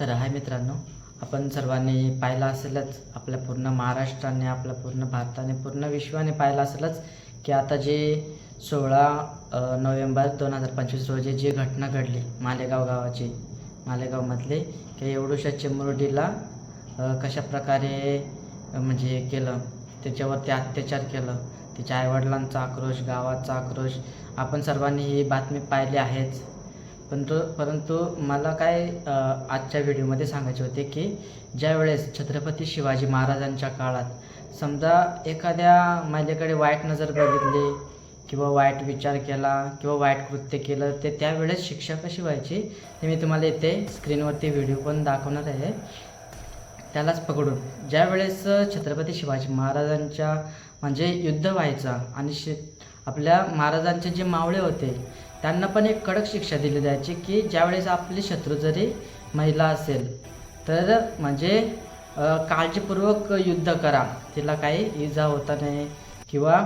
तर आहे मित्रांनो आपण सर्वांनी पाहिलं असेलच आपल्या पूर्ण महाराष्ट्राने आपल्या पूर्ण भारताने पूर्ण विश्वाने पाहिलं असेलच की आता जे सोळा नोव्हेंबर दोन हजार पंचवीस रोजी जी घटना घडली मालेगाव गावाची मालेगावमधली की एवढूशा चिमुरडीला कशाप्रकारे कशा प्रकारे म्हणजे हे केलं त्याच्यावरती अत्याचार केलं तिच्या आईवडिलांचा आक्रोश गावाचा आक्रोश आपण सर्वांनी ही बातमी पाहिली आहेच. परंतु परंतु मला काय आजच्या व्हिडिओमध्ये सांगायचे होते की ज्यावेळेस छत्रपती शिवाजी महाराजांच्या काळात समजा एखाद्या महिलेकडे वाईट नजर बघितली किंवा वाईट विचार केला किंवा वाईट कृत्य केलं ते त्यावेळेस शिक्षा कशी व्हायची ते मी तुम्हाला इथे स्क्रीनवरती व्हिडिओ पण दाखवणार आहे. त्यालाच पकडून. ज्यावेळेस छत्रपती शिवाजी महाराजांच्या म्हणजे युद्ध व्हायचा आणि शे आपल्या महाराजांचे जे मावळे होते त्यांना पण एक कडक शिक्षा दिली जायची की ज्यावेळेस आपली शत्रू जरी महिला असेल तर म्हणजे काळजीपूर्वक युद्ध करा. तिला काही इजा होता नाही किंवा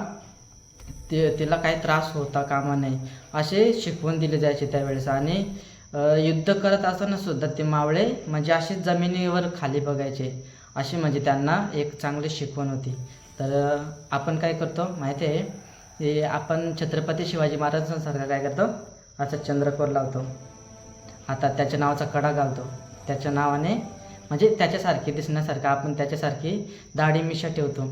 ते तिला काही त्रास होता कामा नाही असे शिकवून दिले जायचे त्यावेळेस. आणि युद्ध करत असताना सुद्धा ते मावळे म्हणजे असे जमिनीवर खाली बघायचे अशी म्हणजे त्यांना एक चांगली शिकवण होती. तर आपण काय करतो माहिती आहे? हे आपण छत्रपती शिवाजी महाराजांसारखं काय करतो? असं चंद्रकोर लावतो. आता त्याच्या नावाचा कडा घालतो. त्याच्या नावाने म्हणजे त्याच्यासारखी दिसण्यासारखं आपण त्याच्यासारखी दाढी मिशा ठेवतो.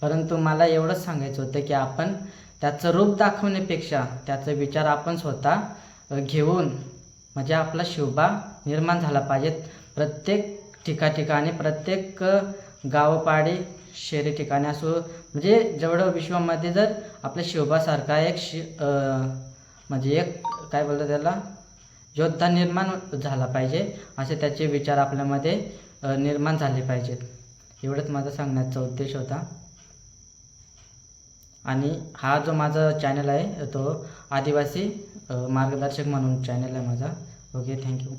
परंतु मला एवढंच सांगायचं होतं की आपण त्याचं रूप दाखवण्यापेक्षा त्याचा विचार आपण स्वतः घेऊन म्हणजे आपला शिवबा निर्माण झाला पाहिजेत. प्रत्येक ठिकाठिकाणी प्रत्येक गावपाडी शहरी ठिकाणी असो म्हणजे जेवढं विश्वामध्ये जर आपल्या शिवबासारखा एक शि म्हणजे एक काय बोलतो त्याला योद्धा निर्माण झाला पाहिजे असे त्याचे विचार आपल्यामध्ये निर्माण झाले पाहिजेत. एवढंच माझा सांगण्याचा उद्देश होता. आणि हा जो माझा चॅनल आहे तो आदिवासी मार्गदर्शक म्हणून चॅनल आहे माझा. Okay thank you